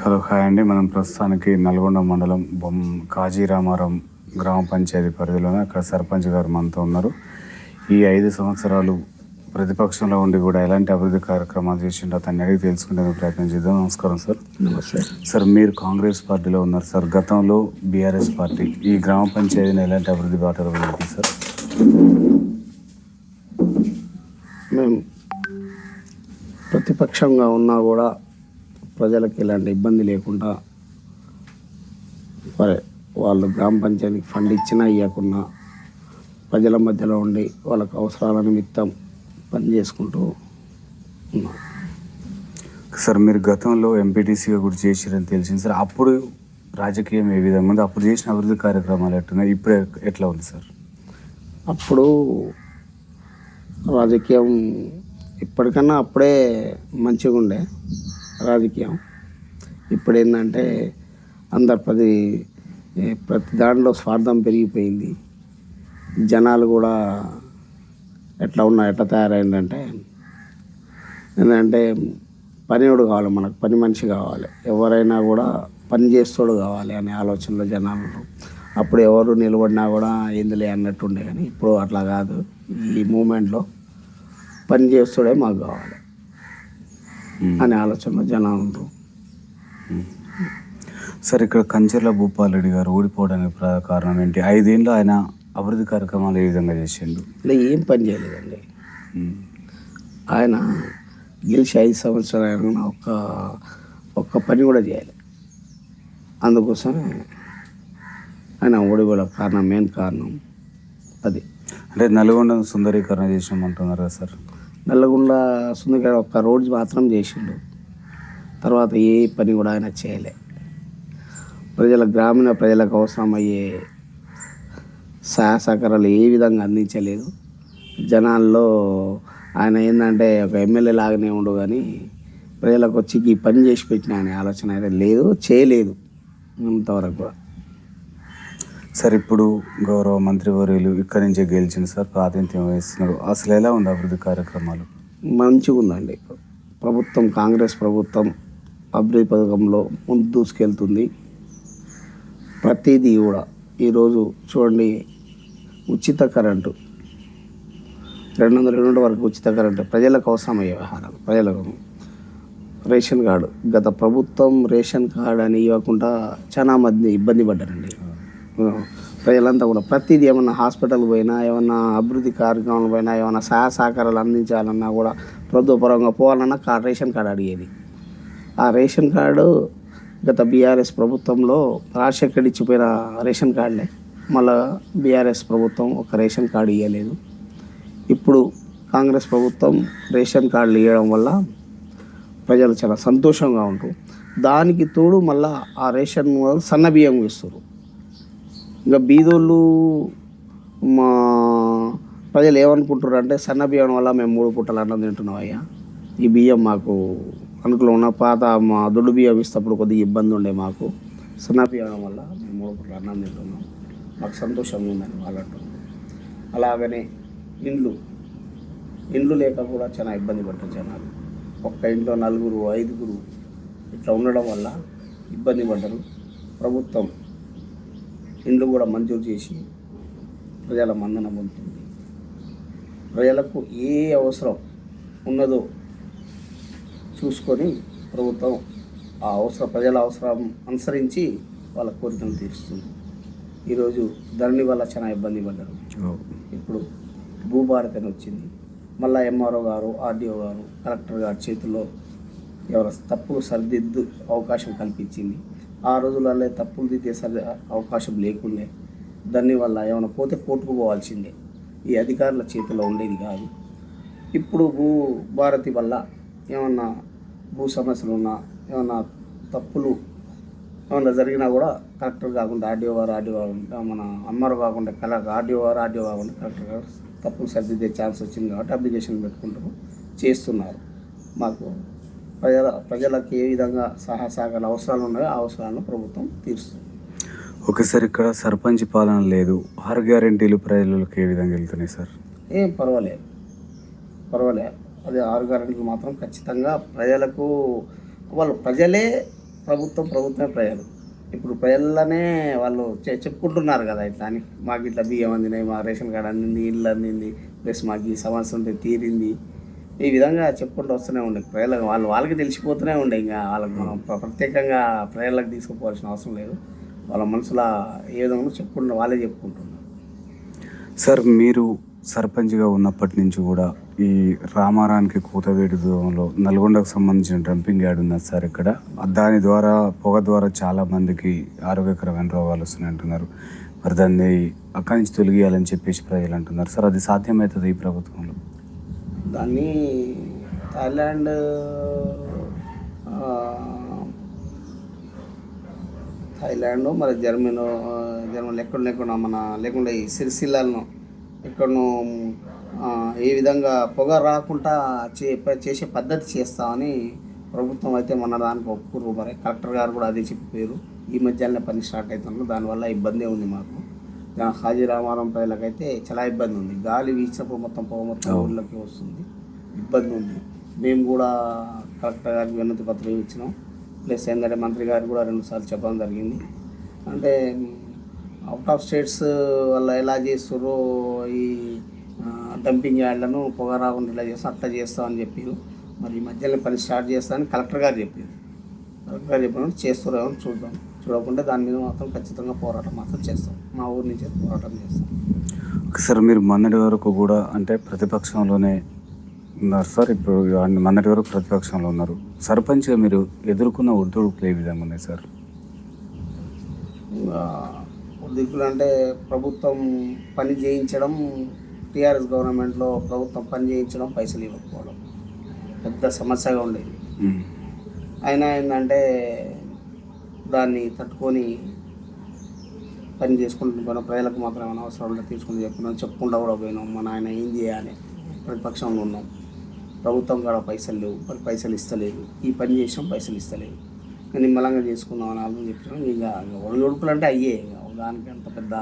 Hello hi అండి. మనం ప్రస్తుతానికి నల్గొండ మండలం బొమ్ కాజీరామారం గ్రామ పంచాయతీ పరిధిలోనే అక్కడ సర్పంచ్ గారు మనతో ఉన్నారు. ఈ ఐదు సంవత్సరాలు ప్రతిపక్షంలో ఉండి కూడా ఎలాంటి అభివృద్ధి కార్యక్రమాలు చేసిండో అతన్ని అడిగి తెలుసుకునే ప్రయత్నం చేద్దాం. నమస్కారం సార్. నమస్తే. సార్ మీరు కాంగ్రెస్ పార్టీలో ఉన్నారు సార్. గతంలో బీఆర్ఎస్ పార్టీ ఈ గ్రామ పంచాయతీని ఎలాంటి అభివృద్ధి బాటలో వెళ్ళింది సార్? మేము ప్రతిపక్షంగా ఉన్నా కూడా ప్రజలకు ఎలాంటి ఇబ్బంది లేకుండా వాళ్ళు గ్రామ పంచాయతీకి ఫండ్ ఇచ్చినా ఇవ్వకున్నా ప్రజల మధ్యలో ఉండి వాళ్ళకి అవసరాల నిమిత్తం పని చేసుకుంటూ ఉన్నాం సార్ మీరు గతంలో ఎంపీటీసీగా కూడా చేసిరని తెలిసింది సార్. అప్పుడు రాజకీయం ఏ విధంగా ఉంది? అప్పుడు చేసిన అభివృద్ధి కార్యక్రమాలు ఎట్టున్నాయి ఇప్పుడు ఎట్లా ఉంది సార్? అప్పుడు రాజకీయం ఇప్పటికన్నా అప్పుడే మంచిగా ఉండే రాజకీయం. ఇప్పుడు ఏంటంటే అందరు ప్రతి ప్రతి దాంట్లో స్వార్థం పెరిగిపోయింది. జనాలు కూడా ఎట్లా ఉన్నా ఎట్లా తయారైందంటే ఏంటంటే పనివాడు కావాలి మనకు పని మనిషి కావాలి. ఎవరైనా కూడా పని చేస్తాడు కావాలి అనే ఆలోచనలో జనాలు అప్పుడు ఎవరు నిలబడినా కూడా ఎందులే అన్నట్టుండే కానీ ఇప్పుడు అట్లా కాదు. ఈ మూమెంట్లో పని చేస్తాడే మాకు కావాలి. అనే ఆలోచనలో జనాలు ఉంటారు సార్ ఇక్కడ కంచెర్ల భూపాలరెడ్డి గారు ఓడిపోవడానికి కారణం ఏంటి? ఐదేళ్ళు ఆయన అభివృద్ధి కార్యక్రమాలు ఏ విధంగా చేసిండు? ఇలా ఏం పని చేయలేదండి. మ్మ్. ఆయన గెలిచి ఐదు సంవత్సరాలు అయినా ఒక్క ఒక్క పని కూడా చేయాలి. అందుకోసమే ఆయన ఓడిపోవడ కారణం మెయిన్ కారణం అది. అంటే నల్గొండ సుందరీకరణ చేసినామంటున్నారు కదా సార్. నల్లగొండ సుందరగాడ ఒక్క రోడ్డు మాత్రం చేసిండు. తర్వాత ఏ పని కూడా ఆయన చేయలే. ప్రజల గ్రామీణ ప్రజలకు అవసరమయ్యే సహాయ సహకారాలు ఏ విధంగా అందించలేదు. జనాల్లో ఆయన ఏంటంటే ఒక ఎమ్మెల్యే లాగానే ఉండు కానీ ప్రజలకు వచ్చి ఈ పని చేసి పెట్టిన అనే ఆలోచన అయితే లేదు చేయలేదు ఇంతవరకు కూడా. సార్ ఇప్పుడు గౌరవ మంత్రివర్యులు ఇక్కడి నుంచే గెలిచింది సార్ ప్రాతినిధ్యం వహిస్తున్నారు. అసలు ఎలా ఉంది అభివృద్ధి కార్యక్రమాలు? మంచిగా ఉందండి ప్రభుత్వం కాంగ్రెస్ ప్రభుత్వం అభివృద్ధి పథకంలో ముందు దూసుకెళ్తుంది ప్రతిదీ కూడా. ఈరోజు చూడండి ఉచిత కరెంటు. రెండు వందల రెండు వరకు ఉచిత కరెంటు. ప్రజలకు అవసరమయ్యే వ్యవహారాలు ప్రజలకు. Ration card. గత ప్రభుత్వం రేషన్ కార్డు అని ఇవ్వకుండా చాలా మంది ఇబ్బంది పడ్డారండి. ప్రజలంతా కూడా ప్రతిదీ ఏమన్నా హాస్పిటల్ పోయినా ఏమన్నా అభివృద్ధి కార్యక్రమాలు పోయినా ఏమన్నా సహాయ సహకారాలు అందించాలన్నా కూడా ప్రభుత్వపరంగా పోవాలన్నా కార్డు రేషన్ కార్డు అడిగేది. ఆ రేషన్ కార్డు గత బీఆర్ఎస్ ప్రభుత్వంలో రాజశేఖర్ ఇచ్చిపోయిన రేషన్ కార్డులే. మళ్ళా బీఆర్ఎస్ ప్రభుత్వం ఒక రేషన్ కార్డు ఇవ్వలేదు ఇప్పుడు కాంగ్రెస్ ప్రభుత్వం రేషన్ కార్డులు ఇవ్వడం వల్ల ప్రజలు చాలా సంతోషంగా ఉంటారు దానికి తోడు మళ్ళా ఆ రేషన్ వాళ్ళు సన్న బియ్యం ఇస్తారు ఇంకా బీదోళ్ళు మా ప్రజలు ఏమనుకుంటారు అంటే సన్న బియ్యం వల్ల మేము మూడు పూటలు అన్నం తింటున్నాం అయ్యా. ఈ బియ్యం మాకు అనుకూలం ఉన్న పాత మా దొడ్డు బియ్యం ఇస్తప్పుడు కొద్దిగా ఇబ్బంది ఉండే మాకు. సన్న బియ్యం వల్ల మేము మూడు పూటలు అన్నం తింటున్నాం. మాకు సంతోషంగా ఉందని వాళ్ళు అలాగనే ఇండ్లు ఇండ్లు లేక కూడా చాలా ఇబ్బంది పడ్డారు జనాలు. ఒక్క ఇంట్లో నలుగురు ఐదుగురు ఇట్లా ఉండడం వల్ల ఇబ్బంది పడ్డరు. ప్రభుత్వం ఇండ్లు కూడా మంజూరు చేసి ప్రజల మందన పొందుతుంది. ప్రజలకు ఏ అవసరం ఉన్నదో చూసుకొని ప్రభుత్వం ఆ అవసరం ప్రజల అవసరం అనుసరించి వాళ్ళ కోరికను తీరుస్తుంది. ఈరోజు ధరణి వల్ల చాలా ఇబ్బంది పడ్డారు. ఇప్పుడు భూభారతి అని వచ్చింది. మళ్ళీ ఎంఆర్ఓ గారు ఆర్డీఓ గారు కలెక్టర్ గారి చేతుల్లో ఎవరు తప్పులు సరిదిద్దు అవకాశం కల్పించింది. ఆ రోజులలో తప్పులు దిద్దే అవకాశం లేకుండే. దాని వల్ల ఏమైనా పోతే కోర్టుకు పోవాల్సిందే. ఈ అధికారుల చేతిలో ఉండేది కాదు. ఇప్పుడు భూ భారతి వల్ల ఏమన్నా భూ సమస్యలు ఉన్నా ఏమన్నా తప్పులు ఏమన్నా జరిగినా కూడా కలెక్టర్ కాకుండా ఆర్డీఓ వారు ఆర్డీఓ కాకుండా మన అమ్మారు కాకుండా కల ఆర్డీఓ వారు ఆర్డీఓ కాకుండా కలెక్టర్ గారు తప్పులు సరిదిద్దే ఛాన్స్ వచ్చింది కాబట్టి అప్లికేషన్ పెట్టుకుంటారు చేస్తున్నారు. మాకు ప్రజల ప్రజలకు ఏ విధంగా సహాయ సహకారాలు అవసరాలు ఉన్నాయో ఆ అవసరాలను ప్రభుత్వం తీరుస్తుంది. ఒకసారి ఇక్కడ సర్పంచ్ పాలన లేదు. ఆరు గ్యారెంటీలు ప్రజలకు ఏ విధంగా వెళ్తున్నాయి సార్? ఏం పర్వాలేదు. పర్వాలేదు. అది ఆరు గ్యారెంటీలు మాత్రం ఖచ్చితంగా ప్రజలకు వాళ్ళు ప్రజలే ప్రభుత్వం ప్రభుత్వమే ప్రజలు. ఇప్పుడు ప్రజలనే వాళ్ళు చె- చెప్పుకుంటున్నారు కదా ఇట్లా అని. మాకు ఇట్లా బియ్యం అందినాయి మా రేషన్ కార్డు అందింది ఇల్లు అందింది ప్లస్ మాకు ఈ సమస్య ఉంటే తీరింది. ఈ విధంగా చెప్పుకుంటూ వస్తూనే ఉండే. ప్రజలకు వాళ్ళు వాళ్ళకి తెలిసిపోతూనే ఉండే. ఇంకా వాళ్ళకి మనం ప్ర- ప్రత్యేకంగా ప్రజలకు తీసుకుపోవాల్సిన అవసరం లేదు. వాళ్ళ మనసులో ఏ విధంగా చెప్పుకుంటున్న వాళ్ళే చెప్పుకుంటున్నారు. సార్ మీరు సర్పంచ్గా ఉన్నప్పటి నుంచి కూడా ఈ రామారానికి కూతవేడు దూరంలో నల్గొండకు సంబంధించిన డంపింగ్ యార్డ్ ఉన్నది సార్ ఇక్కడ. దాని ద్వారా పొగ ద్వారా చాలా మందికి ఆరోగ్యకరమైన రోగాలు వస్తున్నాయి అంటున్నారు. మరి దాన్ని అక్కడి నుంచి తొలగియాలని చెప్పేసి ప్రజలు అంటున్నారు. సార్ అది సాధ్యమవుతుంది ఈ ప్రభుత్వంలో? దాన్ని థాయిలాండ్ థాయిలాండ్ మరి జర్మనీ జర్మనీ ఎక్కడ లేకుండా మన లేకుండా ఈ సిరిసిల్లాలను ఎక్కడనో ఏ విధంగా పొగ రాకుండా చే చేసే పద్ధతి చేస్తామని ప్రభుత్వం అయితే మన దానికి ఒప్పుకురు మరి కలెక్టర్ గారు కూడా అదే చెప్పారు ఈ మధ్యనే పని స్టార్ట్ అవుతుంది దానివల్ల ఇబ్బందే ఉంది మాకు. హాజీ రామారం ప్రజలకైతే చాలా ఇబ్బంది ఉంది గాలి వీచినప్పుడు మొత్తం పొగ మొత్తం ఊళ్ళోకి వస్తుంది. ఇబ్బంది ఉంది మేము కూడా కలెక్టర్ గారికి వినతి పత్రం ఇచ్చినాం. ప్లస్ ఏంటంటే మంత్రి గారికి కూడా రెండుసార్లు చెప్పడం జరిగింది. అంటే అవుట్ ఆఫ్ స్టేట్స్ వల్ల ఎలా చేస్తారో ఈ డంపింగ్ యార్డ్లను పొగ రాకుండా ఇలా చేస్తాం అట్లా చేస్తామని చెప్పారు. మరి ఈ మధ్యలో పని స్టార్ట్ చేస్తామని కలెక్టర్ గారు చెప్పారు. కలెక్టర్ గారు చెప్పినట్టు చేస్తారేమో చూద్దాం. చూడకుండా దాని మీద మాత్రం ఖచ్చితంగా పోరాటం మాత్రం చేస్తాం. మా ఊరి నుంచి పోరాటం చేస్తాం. సార్ మీరు మొన్నటి వరకు కూడా అంటే ప్రతిపక్షంలోనే ఉన్నారు సార్. ఇప్పుడు మొన్నటి వరకు ప్రతిపక్షంలో ఉన్నారు. సర్పంచ్గా మీరు ఎదుర్కొన్న ఒడిదుడుకులు ఏ విధంగా ఉన్నాయి సార్? ఇంకా దిక్కులు అంటే ప్రభుత్వం పని చేయించడం టీఆర్ఎస్ గవర్నమెంట్లో ప్రభుత్వం పని చేయించడం పైసలు ఇవ్వకపోవడం. పెద్ద సమస్యగా ఉండేది. అయినా ఏంటంటే దాన్ని తట్టుకొని పని చేసుకుంటూ పోయినా ప్రజలకు మాత్రం ఏమైనా అవసరం ఉంటే తీసుకుని చెప్పినాం చెప్పుకుంటా కూడా పోయినాం. మన ఆయన ఏం చేయాలి? ప్రతిపక్షంలో ఉన్నాం. ప్రభుత్వం కూడా పైసలు లేవు. మరి పైసలు ఇస్తలేదు. ఈ పని చేసినాం పైసలు ఇస్తలేదు. నిమ్మలంగా చేసుకుందాం అని ఆలోచన చెప్తున్నాం. ఇక ఒడుపులు అంటే అయ్యే. ఇక దానికి అంత పెద్ద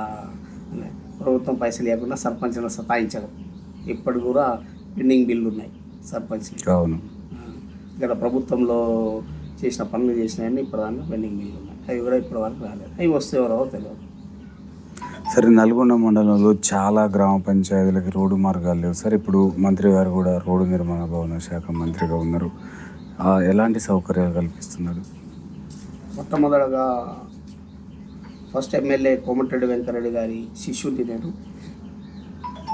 ప్రభుత్వం పైసలు లేకుండా సర్పంచ్లను సతాయించడం. ఇప్పటి కూడా పెండింగ్ బిల్లు ఉన్నాయి సర్పంచ్ అవును ఇక్కడ ప్రభుత్వంలో చేసిన పనులు చేసినవన్నీ ప్రధానంగా పెండింగ్ బిల్లు ఉన్నాయి. అవి కూడా ఇప్పటి వరకు రాలేదు. అవి వస్తే ఎవరో తెలియదు. సరే నల్గొండ మండలంలో చాలా గ్రామ పంచాయతీలకి రోడ్డు మార్గాలు లేవు. సార్ ఇప్పుడు మంత్రి గారు కూడా రోడ్డు నిర్మాణ భవన శాఖ మంత్రిగా ఉన్నారు. ఎలాంటి సౌకర్యాలు కల్పిస్తున్నారు? మొట్టమొదటగా ఫస్ట్ ఎమ్మెల్యే కోమటిరెడ్డి వెంకరెడ్డి గారి శిష్యుడిని నేను.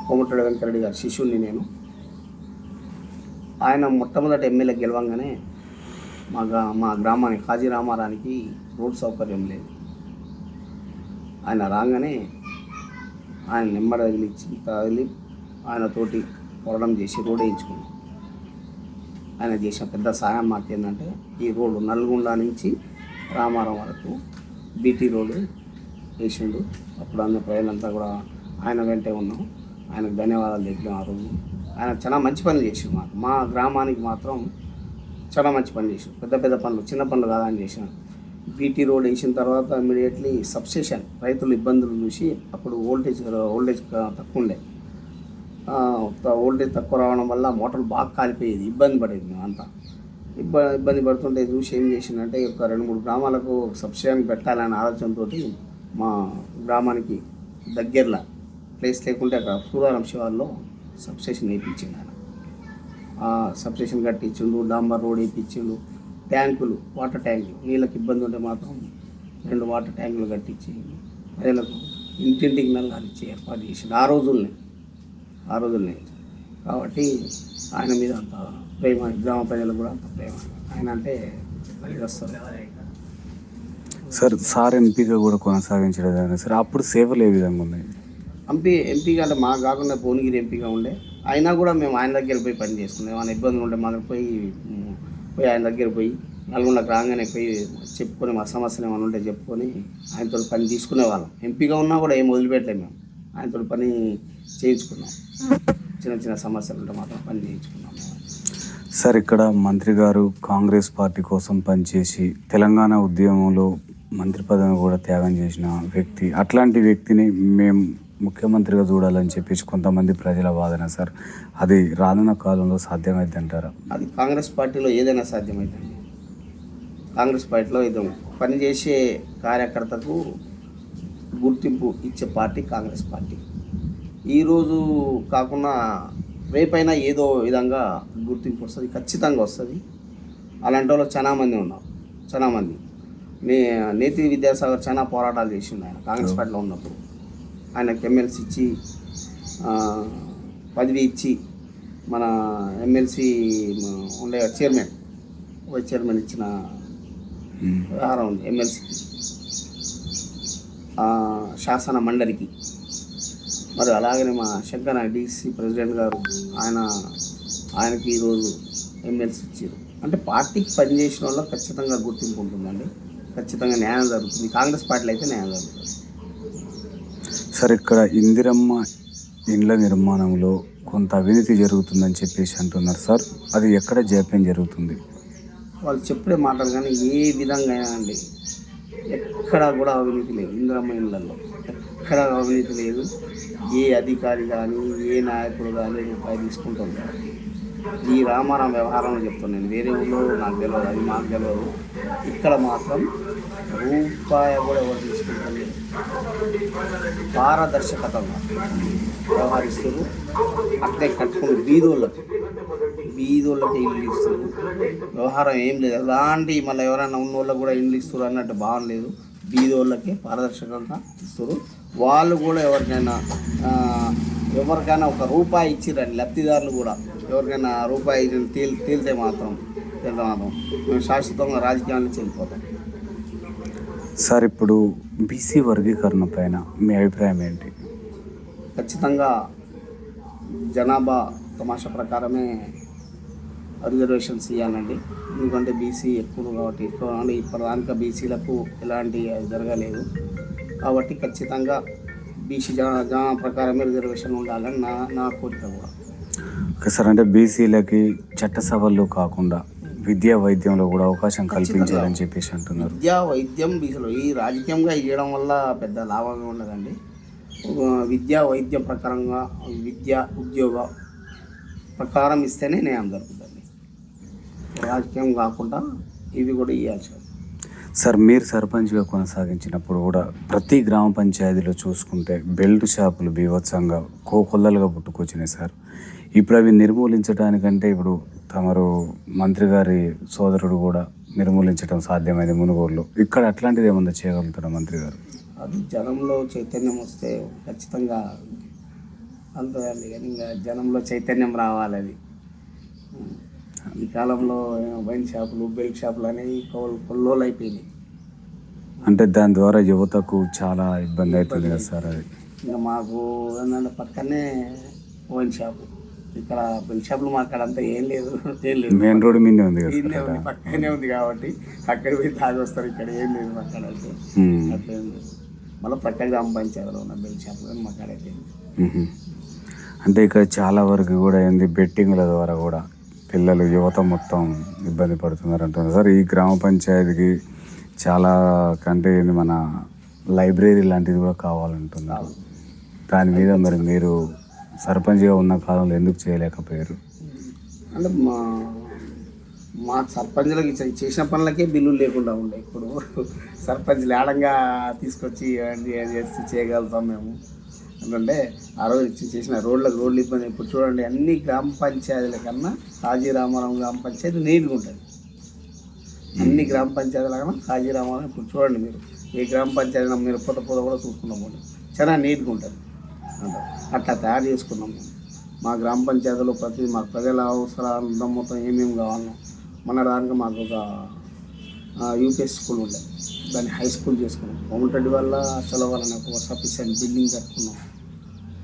కోమటిరెడ్డి వెంకరెడ్డి గారి శిష్యుడిని నేను. ఆయన మొట్టమొదటి ఎమ్మెల్యే గెలవంగానే మా గ్రా మా గ్రామానికి హాజీ రామారానికి రోడ్ సౌకర్యం లేదు. ఆయన రాగానే ఆయన నెమ్మడి తగిలిచ్చి తగిలి ఆయనతోటి పోరాటం చేసి రోడ్ వేయించుకున్నాం. ఆయన చేసిన పెద్ద సాయం మాకు ఏంటంటే ఈ రోడ్డు నల్గొండ నుంచి రామారం వరకు బీటీ రోడ్డు వేసిండు. అప్పుడు అన్న ప్రజలంతా కూడా ఆయన వెంటే ఉన్నాం. ఆయనకు ధన్యవాదాలు చెప్పాం ఆ రోజు. ఆయన చాలా మంచి పనులు చేసిండు మాకు. మా గ్రామానికి మాత్రం చాలా మంచి పని చేసిండు పెద్ద పెద్ద పనులు చిన్న పనులు కాదని చేశాను బీటీ రోడ్ వేసిన తర్వాత ఇమీడియట్లీ సబ్స్టేషన్ రైతులు ఇబ్బందులు చూసి అప్పుడు ఓల్టేజ్ ఓల్టేజ్ తక్కువ ఉండే. ఓల్టేజ్ తక్కువ రావడం వల్ల మోటార్లు బాగా కాలిపోయేది ఇబ్బంది పడేది మేము అంతా. ఇబ్బంది ఇబ్బంది పడుతుంటే చూసి ఏం చేసిందంటే ఒక రెండు మూడు గ్రామాలకు సబ్సిడీ పెట్టాలనే ఆలోచనతో మా గ్రామానికి దగ్గరలో ప్లేస్ లేకుంటే అక్కడ సూరారం శివార్లో సబ్స్టేషన్ వేయించింది ఆయన. సబ్స్టేషన్ కట్టించిండు డాంబర్ రోడ్ వేయించిండు ట్యాంకులు వాటర్ ట్యాంకులు. నీళ్ళకి ఇబ్బంది ఉంటే మాత్రం రెండు వాటర్ ట్యాంకులు కట్టించి ప్రజలకు ఇంటింటికి నల్లాలు ఇచ్చి ఏర్పాటు చేసిండు. ఆ రోజుల్ని ఆ రోజుల్ని. కాబట్టి ఆయన మీద అంత ప్రేమ గ్రామ ప్రజలకు కూడా అంత ప్రేమ. ఆయన అంటే వస్తారు. సార్ సార్ ఎంపీగా కూడా కొనసాగించడం సార్ అప్పుడు సేవలు ఏ విధంగా ఉన్నాయి? ఎంపీ ఎంపీగా అంటే మాకు కాకుండా భువనగిరి ఎంపీగా ఉండే అయినా కూడా మేము ఆయన దగ్గర పోయి పని చేసుకున్నాం ఏమైనా ఇబ్బందులు ఉంటే మాత్రం పోయి పోయి ఆయన దగ్గర పోయి నల్గొండకు రాగానే పోయి చెప్పుకొని మా సమస్యలు ఏమైనా ఉంటే చెప్పుకొని ఆయనతో పని తీసుకునే వాళ్ళం. ఎంపీగా ఉన్నా కూడా ఏం వదిలిపెట్టలేము మేము. ఆయనతో పని చేయించుకున్నాం. చిన్న చిన్న సమస్యలు ఉంటే మాత్రం పని చేయించుకున్నాం సార్ ఇక్కడ మంత్రి గారు కాంగ్రెస్ పార్టీ కోసం పనిచేసి తెలంగాణ ఉద్యమంలో మంత్రి పదవిని కూడా త్యాగం చేసిన వ్యక్తి అట్లాంటి వ్యక్తిని మేము ముఖ్యమంత్రిగా చూడాలని చెప్పేసి కొంతమంది ప్రజల వాదన సార్. అది రానున్న కాలంలో సాధ్యమైంది అంటారా అది కాంగ్రెస్ పార్టీలో ఏదైనా సాధ్యమైందండి కాంగ్రెస్ పార్టీలో ఇది పనిచేసే కార్యకర్తకు గుర్తింపు ఇచ్చే పార్టీ కాంగ్రెస్ పార్టీ. ఈరోజు కాకుండా రేపైనా ఏదో విధంగా గుర్తింపు వస్తుంది ఖచ్చితంగా వస్తుంది. అలాంటి వాళ్ళు చాలా మంది ఉన్నారు చాలా మంది. నే నేతి విద్యాసాగర్ చాలా పోరాటాలు చేసిండు ఆయన కాంగ్రెస్ పార్టీలో ఉన్నప్పుడు. ఆయనకు ఎమ్మెల్సీ ఇచ్చి పదవి ఇచ్చి మన ఎమ్మెల్సీ ఉండే చైర్మన్ వైస్ చైర్మన్ ఇచ్చిన. వ్యవహారం ఉంది ఎమ్మెల్సీకి శాసన మండలికి. మరి అలాగనే మా శంకర్ డీసీ ప్రెసిడెంట్ గారు ఆయన ఆయనకి ఈరోజు ఎమ్మెల్సీ ఇచ్చారు. అంటే పార్టీకి పనిచేసిన వాళ్ళకి ఖచ్చితంగా గుర్తింపు ఉంటుందండి. ఖచ్చితంగా న్యాయం జరుగుతుంది. కాంగ్రెస్ పార్టీలో అయితే న్యాయం జరుగుతుంది. సార్ ఇక్కడ ఇందిరమ్మ ఇండ్ల నిర్మాణంలో కొంత అవినీతి జరుగుతుందని చెప్పేసి అంటున్నారు సార్. అది ఎక్కడ జాప్యం జరుగుతుంది? వాళ్ళు చెప్పే మాటలు కానీ ఏ విధంగా అయినా అండి? ఎక్కడ కూడా అవినీతి లేదు ఇందిరమ్మ ఇళ్ళల్లో ఎక్కడ అవినీతి లేదు. ఏ అధికారి కానీ ఏ నాయకుడు కానీ రూపాయి తీసుకుంటుంటారు ఈ రామారాం వ్యవహారంలో చెప్తాను నేను. వేరే ఊళ్ళో నాకు తెలియదు అది మాకు తెలియదు ఇక్కడ మాత్రం రూపాయి కూడా ఎవరు తీసుకుంటారు? పారదర్శకతను వ్యవహరిస్తారు అట్లే కట్టుకుని బీదోళ్ళకి బీదోళ్ళకి ఇల్లు ఇస్తారు వ్యవహారం ఏం లేదు. అలాంటి మళ్ళీ ఎవరైనా ఉన్న వాళ్ళకి కూడా ఇల్లు ఇస్తారు అన్నట్టు బాగలేదు బీదోళ్ళకి పారదర్శకంగా ఇస్తారు వాళ్ళు కూడా ఎవరికైనా ఎవరికైనా ఒక రూపాయి ఇచ్చిరండి లబ్ధిదారులు కూడా ఎవరికైనా రూపాయి తేలి తేలితే మాత్రం తేలితే మాత్రం మేము శాశ్వతంగా రాజకీయాలను చెల్లిపోతాం సార్ ఇప్పుడు బీసీ వర్గీకరణ పైన మీ అభిప్రాయం ఏంటి? ఖచ్చితంగా జనాభా తమాషా ప్రకారమే రిజర్వేషన్స్ ఇవ్వాలండి ఎందుకంటే బీసీ ఎక్కువ కాబట్టి ఎక్కువ ఇప్పటిదాకా బీసీలకు ఎలాంటి జరగలేదు. కాబట్టి ఖచ్చితంగా బీసీ జనా జనాభా ప్రకారమే రిజర్వేషన్ ఉండాలని నా నా కోరిక కూడా. ఓకే సార్ అంటే బీసీలకి చట్టసభల్లో కాకుండా విద్యా వైద్యంలో కూడా అవకాశం కల్పించాలని చెప్పేసి అంటున్నారు. విద్య వైద్యం బీసీలో ఈ రాజకీయంగా ఇవ్వడం వల్ల పెద్ద లాభంగా ఉండదండి. విద్య వైద్యం ప్రకారంగా విద్య ఉద్యోగ ప్రకారం ఇస్తేనే న్యాయం జరుగుతుంది. రాజకీయం కాకుండా ఇవి కూడా ఇవ్వాల్సి. సార్ మీరు సర్పంచ్గా కొనసాగించినప్పుడు కూడా ప్రతి గ్రామ పంచాయతీలో చూసుకుంటే బెల్ట్ షాపులు బీభత్సంగా కోకొల్లలుగా పుట్టుకొచ్చినాయి సార్. ఇప్పుడు అవి నిర్మూలించడానికంటే ఇప్పుడు తమరు మంత్రి గారి సోదరుడు కూడా నిర్మూలించడం సాధ్యమైంది మునుగోడులో ఇక్కడ అట్లాంటిది ఏమన్నా చేయగలుగుతారా మంత్రి గారు? అది జనంలో చైతన్యం వస్తే ఖచ్చితంగా అంతదండి కానీ ఇంకా జనంలో చైతన్యం రావాలి అది. ఈ కాలంలో వైన్ షాపులు బెల్ట్ షాపులు అనేవి కొల్ కొల్లోలు అయిపోయినాయి. అంటే దాని ద్వారా యువతకు చాలా ఇబ్బంది అవుతుంది కదా సార్ అది. ఇంకా మాకు ఏంటంటే పక్కనే వైన్ షాపు. ఇక్కడ బెల్ట్ షాపులు మా అక్కడ అంతా ఏం లేదు. ఏం లేదు. మెయిన్ రోడ్ మీదే ఉంది కదా ఉంది పక్కనే ఉంది కాబట్టి అక్కడ పోయి తాగి వస్తారు. ఇక్కడ ఏం లేదు మా అయితే ఉమ్. అట్లా లేదు. మళ్ళీ ప్రక్క గ్రామ పంచాయతీలో ఉన్న బెల్ట్ షాపులు కానీ మా అక్కడ అయితే. అంటే ఇక్కడ చాలా వరకు కూడా ఏంది బెట్టింగ్ల ద్వారా కూడా పిల్లలు యువత మొత్తం ఇబ్బంది పడుతున్నారు అంటున్నారు. సార్ ఈ గ్రామ పంచాయతీకి చాలా కంటే ఏంది మన లైబ్రరీ లాంటిది కూడా కావాలంటున్నారు. దాని మీద మరి మీరు సర్పంచ్గా ఉన్న కాలంలో ఎందుకు చేయలేకపోయారు? అంటే మా మా సర్పంచ్లకి చేసిన పనులకే బిల్లులు లేకుండా ఉండే. ఇప్పుడు సర్పంచ్ లేడంగా తీసుకొచ్చి చేస్తే చేయగలుగుతాం మేము. ఎందుకంటే ఆ రోజు చేసిన రోడ్లకు రోడ్లు ఇబ్బంది. ఇప్పుడు చూడండి అన్ని గ్రామ పంచాయతీల కన్నా కాజీరామారం గ్రామ పంచాయతీ నీట్గా ఉంటుంది. అన్ని గ్రామ పంచాయతీల కన్నా కాజీరామారం ఇప్పుడు చూడండి మీరు. ఏ గ్రామ పంచాయతీ మీరు పొద్దు పొద కూడా చూసుకున్నాము చాలా నీట్గా ఉంటుంది. అంటారు అట్లా తయారు చేసుకున్నాం. మేము మా గ్రామ పంచాయతీలో ప్రతి మా ప్రజల అవసరాలు మొత్తం ఏమేమి కావాలో మన దానికి మాకు ఒక యూపీఎస్ స్కూల్ ఉండే. దాన్ని హై స్కూల్ చేసుకున్నాం. కోమటరెడ్డి వల్ల చదవాలని ఒక సఫిషియెంట్ బిల్డింగ్ కట్టుకున్నాం.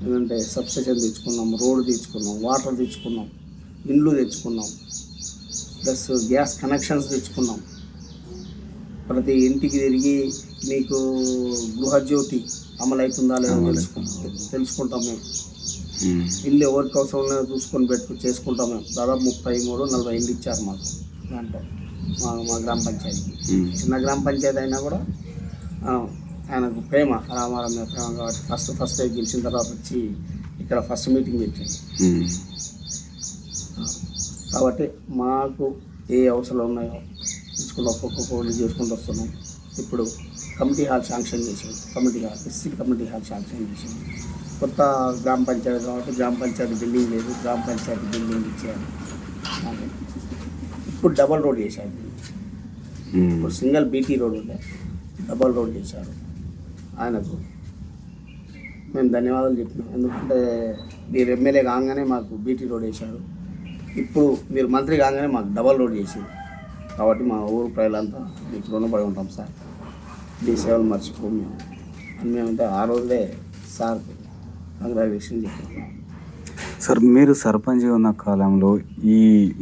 లేదంటే సబ్స్టేషన్ తెచ్చుకున్నాం రోడ్ తెచ్చుకున్నాం వాటర్ తెచ్చుకున్నాం ఇండ్లు తెచ్చుకున్నాం ప్లస్ గ్యాస్ కనెక్షన్స్ తెచ్చుకున్నాం. ప్రతి ఇంటికి తిరిగి మీకు గృహజ్యోతి అమలు అవుతుందా లేదో తెలుసుకుంటాం మేము. ఇల్లు ఎవరికి అవసరం లేదో చూసుకొని పెట్టుకు చేసుకుంటాం మేము దాదాపు ముప్పై మూడు నలభై ఇల్లు ఇచ్చారు మాకు దాంట్లో మా మా గ్రామ పంచాయతీకి. చిన్న గ్రామ పంచాయతీ అయినా కూడా ఆయనకు ప్రేమ రామారాం మీద ప్రేమ కాబట్టి ఫస్ట్ ఫస్ట్ గెలిచిన తర్వాత వచ్చి ఇక్కడ ఫస్ట్ మీటింగ్ పెట్టింది. కాబట్టి మాకు ఏ అవసరాలు ఉన్నాయో తీసుకుని ఒక్కొక్క కోడ్లు చేసుకుంటూ వస్తున్నాం. ఇప్పుడు కమిటీ హాల్ శాంక్షన్ చేసాం committee hall SC committee hall sanction చేసాం కొత్త గ్రామ పంచాయతీ కాబట్టి గ్రామ పంచాయతీ బిల్డింగ్ లేదు గ్రామ పంచాయతీ బిల్డింగ్ ఇచ్చారు. ఇప్పుడు డబల్ రోడ్ చేశారు. ఇప్పుడు సింగిల్ బీటీ రోడ్ ఉండే డబల్ రోడ్ చేశారు ఆయనకు. మేము ధన్యవాదాలు చెప్పినాం ఎందుకంటే మీరు ఎమ్మెల్యే కాగానే మాకు బీటీ రోడ్ వేశారు. ఇప్పుడు మీరు మంత్రి కాగానే మాకు డబల్ రోడ్ చేసారు కాబట్టి మా ఊరు ప్రజలంతా మీకు రుణపడి ఉంటాం సార్. మీ సేవలు మర్చిపోం మేము. అని మేమంటే ఆ రోజులే సార్ కంగ్రాచులేషన్ చెప్పినాం సార్ మీరు సర్పంచ్ ఉన్న కాలంలో ఈ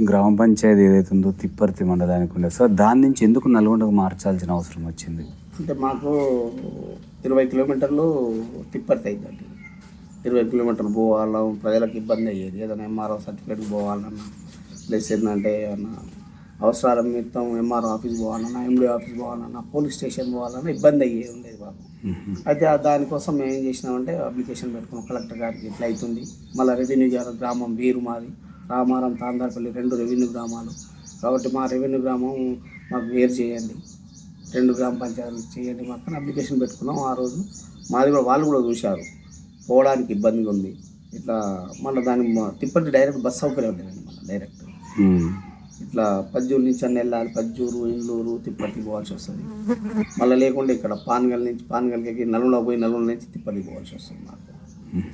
గ్రామ పంచాయతీ ఏదైతే ఉందో తిప్పర్తి మండలానికి ఉండే సార్ దాని నుంచి ఎందుకు నల్గొండకు మార్చాల్సిన అవసరం వచ్చింది? అంటే మాకు ఇరవై కిలోమీటర్లు తిప్పర్తి అయిందండి ఇరవై కిలోమీటర్లు పోవాళ్ళం ప్రజలకు ఇబ్బంది అయ్యేది. ఏదైనా ఎంఆర్ఓ సర్టిఫికేట్ పోవాలన్నా ప్లస్ ఏంటంటే ఏమన్నా అవసరాల నిమిత్తం ఎంఆర్ఓ ఆఫీస్ పోవాలన్నా ఎండి ఆఫీస్ పోవాలన్నా పోలీస్ స్టేషన్ పోవాలన్నా ఇబ్బంది అయ్యేది ఉండేది మ్మ్. అయితే దానికోసం మేము ఏం చేసినామంటే అప్లికేషన్ పెట్టుకున్నాం. కలెక్టర్ గారికి ఇట్లా అవుతుంది మళ్ళీ రెవెన్యూ గారు గ్రామం వీరు మాది. రామారం తాందారపల్లి రెండు రెవెన్యూ గ్రామాలు. కాబట్టి మా రెవెన్యూ గ్రామం మాకు వేరు చేయండి. రెండు గ్రామ పంచాయతీలు చేయండి మాకు అప్లికేషన్ పెట్టుకున్నాం. ఆ రోజు మాది కూడా వాళ్ళు కూడా చూశారు. పోవడానికి ఇబ్బందిగా ఉంది. ఇట్లా మళ్ళీ దాని తిప్పటి డైరెక్ట్ బస్ సౌకర్యం లేదండి మళ్ళీ డైరెక్ట్. ఇట్లా పజ్జూరు నుంచి అన్న వెళ్ళాలి పజ్జూరు ఇండ్లూరు తిప్పటికి పోవాల్సి వస్తుంది. మళ్ళీ లేకుండా ఇక్కడ పాన్గల్ నుంచి పాన్గల్కి నలుగులో పోయి నలుగుల నుంచి తిప్పటికి పోవాల్సి వస్తుంది మాకు.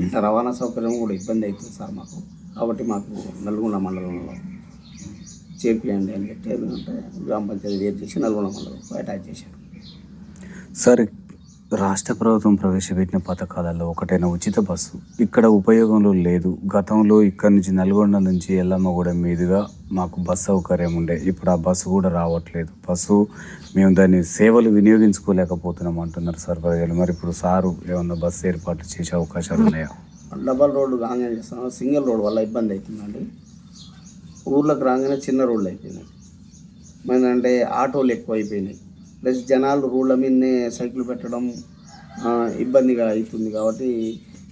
ఇట్లా రవాణా సౌకర్యం కూడా ఇబ్బంది అవుతుంది సార్ మాకు. కాబట్టి మాకు నల్గొండ మండలంలో చేపియండి అని చెప్పి అంటే గ్రామ పంచాయతీ వేరు చేసి నల్గొండ మండలం అటాచ్ చేశారు. సార్ రాష్ట్ర ప్రభుత్వం ప్రవేశపెట్టిన పథకాలలో ఒకటైన ఉచిత బస్సు. ఇక్కడ ఉపయోగంలో లేదు. గతంలో ఇక్కడ నుంచి నల్గొండ నుంచి ఎల్లమ్మగూడెం మీదుగా మాకు బస్సు సౌకర్యం ఉండే. ఇప్పుడు ఆ బస్సు కూడా రావట్లేదు. బస్సు మేము దాన్ని సేవలు వినియోగించుకోలేకపోతున్నాం అంటున్నారు సార్ ప్రజలు మరి ఇప్పుడు సారు ఏమన్నా బస్సు ఏర్పాటు చేసే అవకాశాలు ఉన్నాయా? డబల్ రోడ్డు రాగానే చేస్తున్నాం. సింగిల్ రోడ్ వల్ల ఇబ్బంది అవుతుందండి. ఊర్లోకి రాగానే చిన్న రోడ్లు అయిపోయినాయి. అంటే ఆటోలు ఎక్కువ అయిపోయినాయి ప్లస్ జనాలు రోడ్ల మీదనే సైకిల్ పెట్టడం ఇబ్బందిగా అవుతుంది కాబట్టి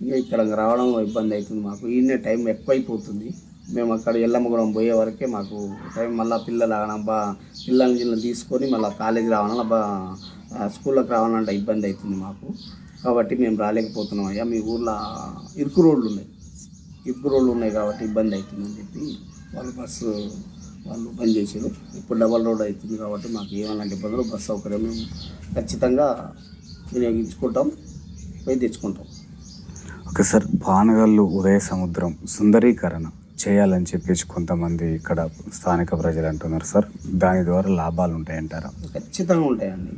ఇంకా ఇక్కడ రావడం ఇబ్బంది అవుతుంది మాకు. ఈయన టైం ఎక్కువైపోతుంది. మేము అక్కడ ఎల్లమ్మగూడెం పోయే వరకే మాకు టైం మళ్ళీ పిల్లలు బా పిల్లల్ని గిల్లల్ని తీసుకొని మళ్ళీ కాలేజీ రావాలన్నా బా స్కూల్లోకి రావాలంటే ఇబ్బంది అవుతుంది మాకు. కాబట్టి మేము రాలేకపోతున్నాం అయ్యా. మీ ఊర్లో ఇరుకు రోడ్లు ఉన్నాయి. ఇరుకు రోడ్లు ఉన్నాయి కాబట్టి ఇబ్బంది అవుతుందని చెప్పి వాళ్ళు బస్సు వాళ్ళు బంద్ చేసారు ఇప్పుడు డబల్ రోడ్ అవుతుంది కాబట్టి మాకు ఏమలాంటి ఇబ్బందులు బస్సు సౌకర్యం మేము ఖచ్చితంగా వినియోగించుకుంటాం పోయి తెచ్చుకుంటాం. ఓకే సార్ పానగల్లు ఉదయ సముద్రం సుందరీకరణ చేయాలని చెప్పేసి కొంతమంది ఇక్కడ స్థానిక ప్రజలు అంటున్నారు సార్. దాని ద్వారా లాభాలు ఉంటాయంటారా? ఖచ్చితంగా ఉంటాయండి.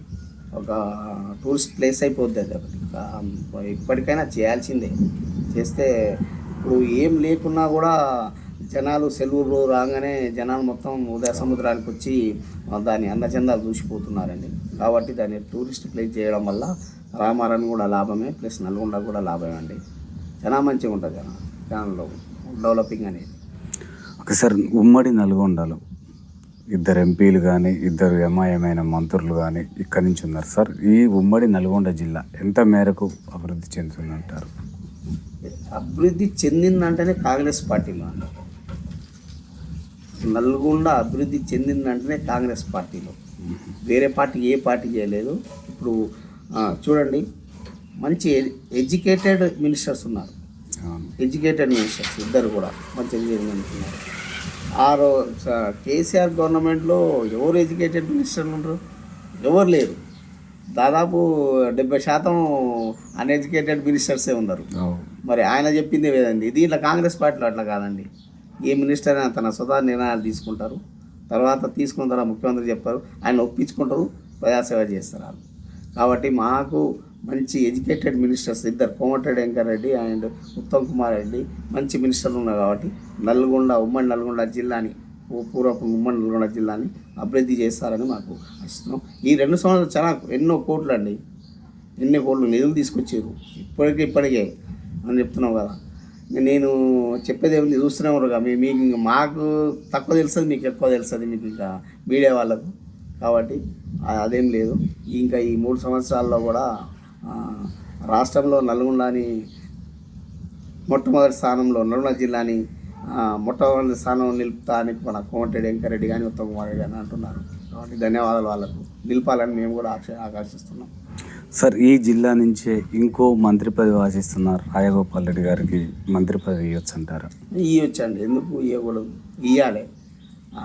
ఒక టూరిస్ట్ ప్లేస్ అయిపోద్ది అది ఒకటి. ఇప్పటికైనా చేయాల్సిందే. చేస్తే ఇప్పుడు ఏం లేకున్నా కూడా జనాలు సెలవులు రాగానే జనాలు మొత్తం ఉదయ సముద్రానికి వచ్చి దాని అందచందాలు చూసిపోతున్నారండి కాబట్టి దాన్ని టూరిస్ట్ ప్లేస్ చేయడం వల్ల రామారాన్ని కూడా లాభమే ప్లస్ నల్గొండ కూడా లాభమే అండి. చాలా మంచిగా ఉంటుంది జన జనంలో డెవలపింగ్ అనేది. ఓకే సార్ ఉమ్మడి నల్గొండలో ఇద్దరు ఎంపీలు కానీ ఇద్దరు ఎంఐఎమైన మంత్రులు కానీ ఇక్కడి నుంచి ఉన్నారు సార్. ఈ ఉమ్మడి నల్గొండ జిల్లా ఎంత మేరకు అభివృద్ధి చెందుతుందంటారు? అభివృద్ధి చెందిందంటేనే కాంగ్రెస్ పార్టీలో అండి నల్గొండ అభివృద్ధి చెందిందంటేనే కాంగ్రెస్ పార్టీలో. వేరే పార్టీ ఏ పార్టీ చేయలేదు. ఇప్పుడు చూడండి మంచి ఎడ్యుకేటెడ్ మినిస్టర్స్ ఉన్నారు. ఎడ్యుకేటెడ్ మినిస్టర్స్ ఇద్దరు కూడా మంచి ఎడ్యుకేటెడ్ ఉన్నారు. ఆరో కేసీఆర్ గవర్నమెంట్లో ఎవరు ఎడ్యుకేటెడ్ మినిస్టర్లు ఉండరు? ఎవరు లేరు. దాదాపు డెబ్బై శాతం అన్ఎడ్యుకేటెడ్ మినిస్టర్సే ఉన్నారు. మరి ఆయన చెప్పింది లేదండి దీంట్లో కాంగ్రెస్ పార్టీలో అట్లా కాదండి. ఏ మినిస్టర్ అయినా తన సొంత నిర్ణయాలు తీసుకుంటారు. తర్వాత తీసుకున్న తర్వాత ముఖ్యమంత్రి చెప్తారు ఆయన ఒప్పించుకుంటారు ప్రజాసేవ చేస్తారు వాళ్ళు. కాబట్టి మాకు మంచి ఎడ్యుకేటెడ్ మినిస్టర్స్ ఇద్దరు కోమటిరెడ్డి వెంకరెడ్డి అండ్ ఉత్తమ్ కుమార్ రెడ్డి మంచి మినిస్టర్లు ఉన్నారు కాబట్టి నల్గొండ ఉమ్మడి నల్గొండ జిల్లాని పూర్వపు ఉమ్మడి నల్గొండ జిల్లాని అభివృద్ధి చేస్తారని మాకు ఆశిస్తున్నాం. ఈ రెండు సంవత్సరాలు చాలా ఎన్నో కోట్లు అండి ఎన్ని కోట్లు నిధులు తీసుకొచ్చారు. ఇప్పటికే ఇప్పటికే అని చెప్తున్నాం కదా. నేను చెప్పేది ఏమి చూస్తూనే ఉన్నారు మీ మీకు మాకు తక్కువ తెలుస్తుంది మీకు ఎక్కువ తెలుస్తుంది మీకు ఇంకా మీడియా వాళ్ళకు. కాబట్టి అదేం లేదు. ఇంకా ఈ మూడు సంవత్సరాల్లో కూడా రాష్ట్రంలో నల్గొండని మొట్టమొదటి స్థానంలో నల్గొండ జిల్లాని మొట్టమొదటి స్థానం నిలుపుతా అని మన కోమటిరెడ్డి వెంకరెడ్డి కానీ ఉత్తమ్ కుమార్ రెడ్డి అని అంటున్నారు. కాబట్టి ధన్యవాదాలు వాళ్ళకు. నిలపాలని మేము కూడా ఆకర్షిస్తున్నాం సార్ ఈ జిల్లా నుంచే ఇంకో మంత్రి పదవి ఆశిస్తున్నారు. రాయగోపాల్ రెడ్డి గారికి మంత్రి పదవి ఇవ్వచ్చు అంటారు ఇవ్వచ్చండి ఎందుకు ఇవ్వకూడదు ఇవ్వాలి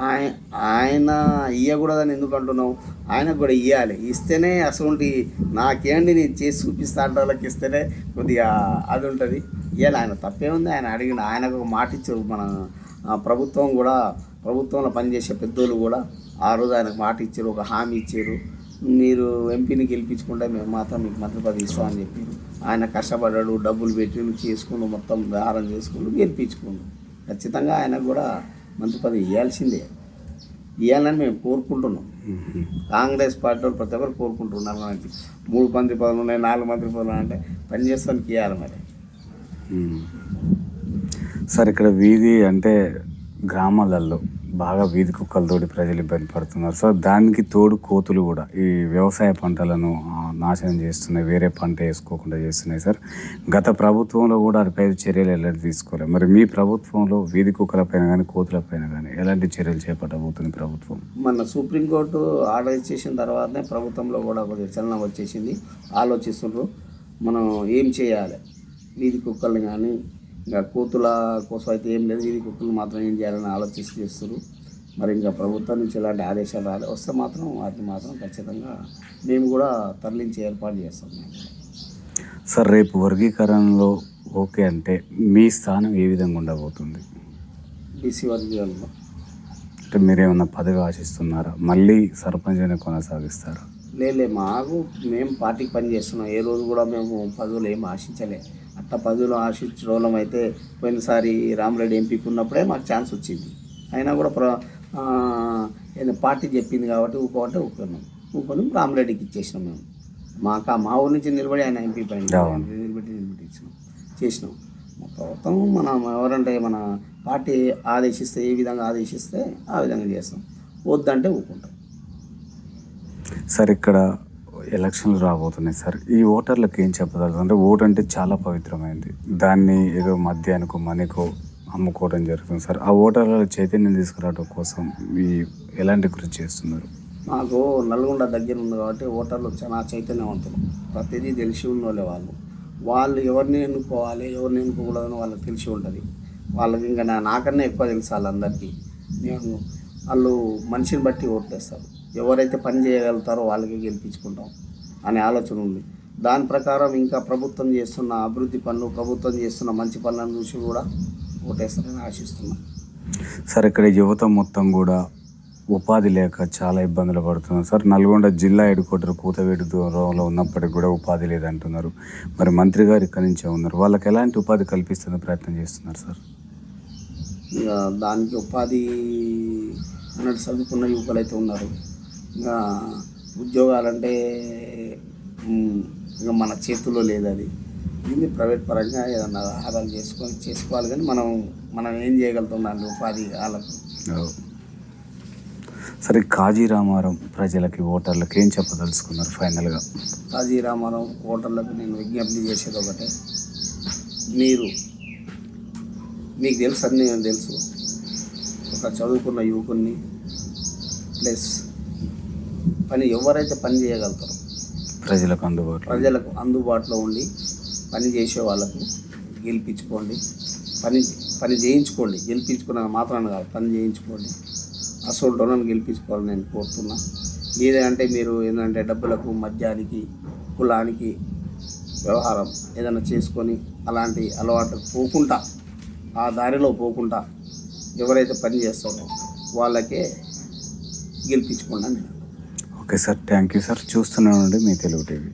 ఆయన ఆయన ఇవ్వకూడదని ఎందుకు అంటున్నావు? ఆయనకు కూడా ఇవ్వాలి ఇస్తేనే అసలు నాకేంటి నేను చేసి చూపిస్తా అంటే వాళ్ళకి ఇస్తేనే కొద్దిగా అది ఉంటుంది. ఇవ్వాలి ఆయన తప్పేముంది ఆయన అడిగిన ఆయనకు ఒక మాట ఇచ్చారు. మన ప్రభుత్వం కూడా ప్రభుత్వంలో పనిచేసే పెద్దోళ్ళు కూడా ఆ రోజు ఆయనకు మాట ఇచ్చారు. ఒక హామీ ఇచ్చారు. మీరు ఎంపీని గెలిపించుకుంటే మేము మాత్రం మీకు మంత్రి పదవి ఇస్తామని చెప్పి ఆయన కష్టపడ్డాడు డబ్బులు పెట్టి చేసుకుంటూ మొత్తం వ్యవహారం చేసుకుంటూ గెలిపించుకుండు. ఖచ్చితంగా ఆయనకు కూడా మంత్రిపదవి ఇవ్వాల్సిందే. ఇవ్వాలని మేము కోరుకుంటున్నాం. కాంగ్రెస్ పార్టీ వాళ్ళు ప్రతి ఒక్కరు కోరుకుంటున్నారు మనకి. మూడు మంత్రి పదవులు ఉన్నాయి నాలుగు మంత్రి పదవులు అంటే పనిచేస్తానికి ఇవ్వాలి మరి. సార్ ఇక్కడ వీధి అంటే గ్రామాలలో బాగా వీధి కుక్కలతోటి ప్రజలు ఇబ్బంది పడుతున్నారు. సార్ దానికి తోడు కోతులు కూడా ఈ వ్యవసాయ పంటలను నాశనం చేస్తున్నాయి వేరే పంట వేసుకోకుండా చేస్తున్నాయి సార్. గత ప్రభుత్వంలో కూడా అటుపై చర్యలు ఎలాంటి తీసుకోలేదు. మరి మీ ప్రభుత్వంలో వీధి కుక్కలపైన కానీ కోతులపైన కానీ ఎలాంటి చర్యలు చేపట్టబోతుంది ప్రభుత్వం? మన సుప్రీంకోర్టు ఆర్డర్ చేసిన తర్వాతనే ప్రభుత్వంలో కూడా కొద్దిగా చలనం వచ్చేసింది. ఆలోచిస్తుండ్రు. మనం ఏం చేయాలి? వీధి కుక్కల్ని కానీ ఇంకా కోతుల కోసం అయితే ఏం లేదు. వీధి కుక్కలు మాత్రం ఏం చేయాలని ఆలోచిస్తూ చేస్తారు మరి ఇంకా ప్రభుత్వం నుంచి ఎలాంటి ఆదేశాలు రాలే. వస్తే మాత్రం వాటిని మాత్రం ఖచ్చితంగా మేము కూడా తరలించి ఏర్పాటు చేస్తాం. సార్ రేపు వర్గీకరణలో ఓకే అంటే మీ స్థానం ఏ విధంగా ఉండబోతుంది? బీసీ వర్గీయంలో అంటే మీరేమన్నా పదవి ఆశిస్తున్నారా? మళ్ళీ సర్పంచ్ అనే కొనసాగిస్తారా లేలే మాకు మేము పార్టీకి పని చేస్తున్నాం ఏ రోజు కూడా మేము పదవులు ఏం ఆశించలే. అట్ట పదవులు ఆశించడం అయితే పోయినసారి రామరెడ్డి ఎంపీకి ఉన్నప్పుడే మాకు ఛాన్స్ వచ్చింది. అయినా కూడా ప్ర పార్టీ చెప్పింది కాబట్టి ఊకోమంటే ఊకున్నాం ఊకొని రామరెడ్డికి ఇచ్చేసినాం మేము. మాకు మా ఊరి నుంచి నిలబడి ఆయన ఎంపీ పైన. నిలబెట్టి నిలబెట్టి ఇచ్చినాం. చేసినాం. ప్రభుత్వం మనం ఎవరంటే మన పార్టీ ఆదేశిస్తే ఏ విధంగా ఆదేశిస్తే ఆ విధంగా చేస్తాం. వద్దంటే ఊకుంటాం సార్ ఇక్కడ ఎలక్షన్లు రాబోతున్నాయి సార్. ఈ ఓటర్లకు ఏం చెప్పగలరు అంటే ఓటు అంటే చాలా పవిత్రమైంది. దాన్ని ఏదో మద్యానికో మనీకో అమ్ముకోవడం జరుగుతుంది సార్. ఆ ఓటర్ల చైతన్యం తీసుకురావడం కోసం ఈ ఎలాంటి కృషి చేస్తున్నారు? మాకు నల్గొండ దగ్గర ఉంది కాబట్టి ఓటర్లు చాలా చైతన్యవంతులు. ప్రతిదీ తెలిసి ఉన్నోళ్ళే వాళ్ళు. వాళ్ళు ఎవరిని ఎన్నుకోవాలి ఎవరిని ఎన్నుకోకూడదని వాళ్ళకి తెలిసి ఉంటుంది. వాళ్ళకి ఇంకా నా నాకన్నా ఎక్కువ తెలుసు వాళ్ళందరికీ. నేను వాళ్ళు మనిషిని బట్టి ఓట్లేస్తారు ఎవరైతే పని చేయగలుగుతారో వాళ్ళకి గెలిపించుకుంటాం అనే ఆలోచన ఉంది. దాని ప్రకారం ఇంకా ప్రభుత్వం చేస్తున్న అభివృద్ధి పనులు ప్రభుత్వం చేస్తున్న మంచి పనులను చూసి కూడా ఓటేస్తారని ఆశిస్తున్నాం. సార్ ఇక్కడ యువత మొత్తం కూడా ఉపాధి లేక చాలా ఇబ్బందులు పడుతున్నారు. సార్ నల్గొండ జిల్లా హెడ్ క్వార్టర్ కూతవేడు దూరంలో ఉన్నప్పటికీ కూడా ఉపాధి లేదంటున్నారు. మరి మంత్రి గారు ఇక్కడి నుంచే ఉన్నారు. వాళ్ళకి ఎలాంటి ఉపాధి కల్పిస్తున్న ప్రయత్నం చేస్తున్నారు సార్? ఇక దానికి ఉపాధి అన్నట్టు చదువుకున్న యువకులు అయితే ఉన్నారు. ఇంకా ఉద్యోగాలంటే ఇక మన చేతుల్లో లేదు అది. ఇది ప్రైవేట్ పరంగా ఏదన్నా ఆదాలు చేసుకొని చేసుకోవాలి కానీ మనం మనం ఏం చేయగలుగుతాం దాంట్లో ఉపాధి వాళ్ళకు. సరే కాజీ రామారం ప్రజలకి ఓటర్లకి ఏం చెప్పదలుచుకున్నారు ఫైనల్గా? కాజీ రామారావు ఓటర్లకు నేను విజ్ఞప్తి చేసేది ఒకటే. మీరు మీకు తెలుసు అన్నీ తెలుసు. ఒక చదువుకున్న యువకుని ప్లస్ పని ఎవరైతే పని చేయగలుగుతారో ప్రజలకు అందుబాటులో ప్రజలకు అందుబాటులో ఉండి పని చేసే వాళ్ళకు గెలిపించుకోండి. పని పని చేయించుకోండి. గెలిపించుకున్న మాత్రాన్ని కాదు పని చేయించుకోండి. అసలు డొలను గెలిపించుకోవాలని నేను కోరుతున్నా. ఏదంటే మీరు ఏంటంటే డబ్బులకు మద్యానికి కులానికి వ్యవహారం ఏదైనా చేసుకొని అలాంటి అలవాటు పోకుండా ఆ దారిలో పోకుండా ఎవరైతే పని చేస్తారో వాళ్ళకే గెలిపించుకోండి అని నేను okay sir thank you sir. చూస్తున్నానండి మీ తెలుగు టీవీ.